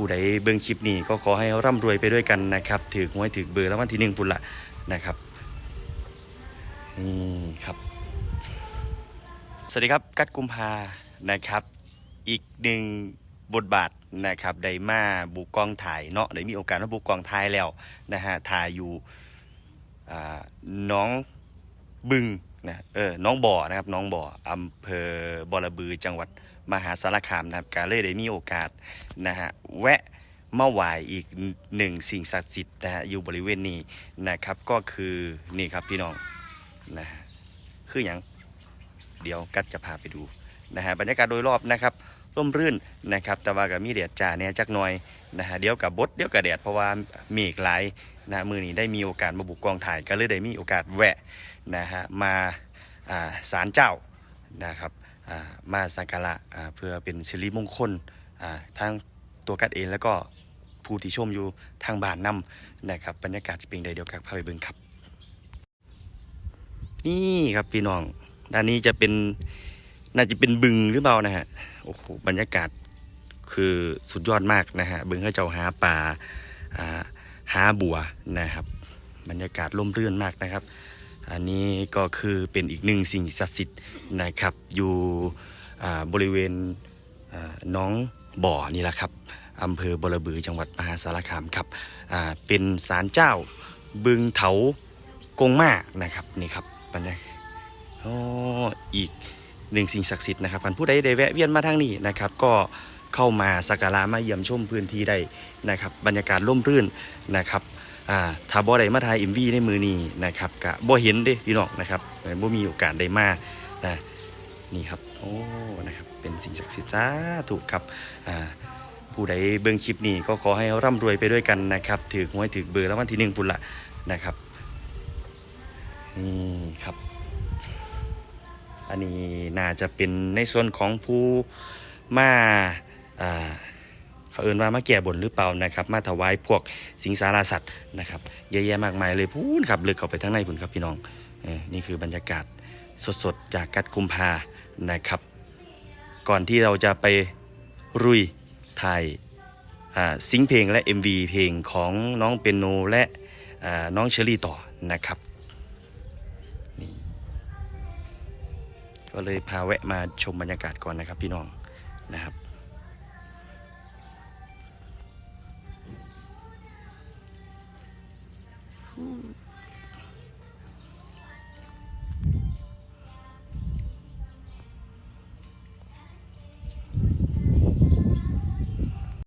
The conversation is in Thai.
ผู้ใดเบิ่งคลิปนี้ก็ขอให้ร่ำรวยไปด้วยกันนะครับถือหวยถือเบอร์แล้ววันที่หนึ่งปุ่นละนะครับนี่ครับ สวัสดีครับกัดกุมภานะครับ อีกหนึ่งบทบาทนะครับได้มาบุกกองถ่ายเนาะได้มีโอกาสมาบุกกองถ่ายแล้วนะฮะถ่ายอยู่น้องบึงนะเออน้องบ่อนะครับน้องบ่ออำเภอบอระบือจังหวัด มหาสารคามนะครับการเลยได้มีโอกาสนะฮะแวะมาไหวอีกหนึ่งสิ่งศักดิ์สิทธิ์นะฮะอยู่บริเวณนี้นะครับก็คือนี่ครับพี่น้องนะฮะคืออย่างเดี๋ยวกัดจะพาไปดูนะฮะบรรยากาศโดยรอบนะครับร่มรื่นนะครับแต่ว่ากับมีแดดจ้าเนี่ยจักหน่อยนะฮะเดี๋ยวกับบดเดี๋ยวกับแดดเพราะว่าเมฆหลายนะมือนี้ได้มีโอกาสมาบุกกองถ่ายก็เลยได้มีโอกาสแวะนะฮะมาอ่าศาลเจ้านะครับ มาสักการะเพื่อเป็นสิริมงคลทั้งตัวกัดเองแล้วก็ผู้ที่ชมอยู่ทางบ้านนํนะครับบรรยากาศจะเป็นใดเดียวกันพาไปเบิ่งครับ นี่ครับพี่น้องด้านนี้จะเป็นน่าจะเป็นบึงหรือเปล่านะฮะโอ้โหบรรยากาศคือสุดยอดมากนะฮะบึงเขาเจ้าหาป่าหาบัวนะครับ บรรยากาศร่มรื่นมากนะครับ อันนี้ก็คือเป็นอีกหนึ่งสิ่งศักดิ์สิทธิ์นะครับ อยู่บริเวณน้องบ่อนี่แหละครับอำเภอบรบือจังหวัดมหาสารคามครับเป็นศาลเจ้าบึงเถากงมานะครับนี่ครับบรรยากาศอีกหนึ่งสิ่งศักดิ์สิทธิ์นะครับท่านผู้ใดได้แวะเวียนมาทางนี้นะครับ ก็เข้ามาสักการะมาเยี่ยมชมพื้นที่ได้นะครับ บรรยากาศร่มรื่นนะครับ อ่าถ้าบ่ได้มาถ่ายเอ็มวีในมือนี้นะครับกะบ่เห็นเด้พี่น้องนะครับบ่มีโอกาสได้มานะนี่ครับโอ้นะครับเป็นสิ่งศักดิ์สิทธิ์จ้าถูกครับอ่าผู้ใดเบิ่งคลิปนี้ก็ขอให้ร่ำรวยไปด้วยกันนะครับถือหวยถือเบอร์แล้ววันที่หนึ่งปุ่นละนะครับนี่ครับ อันนี้น่าจะเป็นในส่วนของผู้มาอ่า เขาเอินว่ามาแก่บนหรือเปล่านะครับ มาถวายพวกสิงสาราสัตว์นะครับเยอะแยะมากมายเลยพูนครับลึกเข้าไปทั้งในพุ่นครับพี่น้องนี่คือบรรยากาศสดๆจากกัดกุมภานะครับ ก่อนที่เราจะไปรุยถ่ายซิงเพลงและ MV เพลงของน้องเปียโนและน้องเชอรี่ต่อนะครับก็เลยพาแวะมาชมบรรยากาศก่อนนะครับพี่น้องนะครับ อืม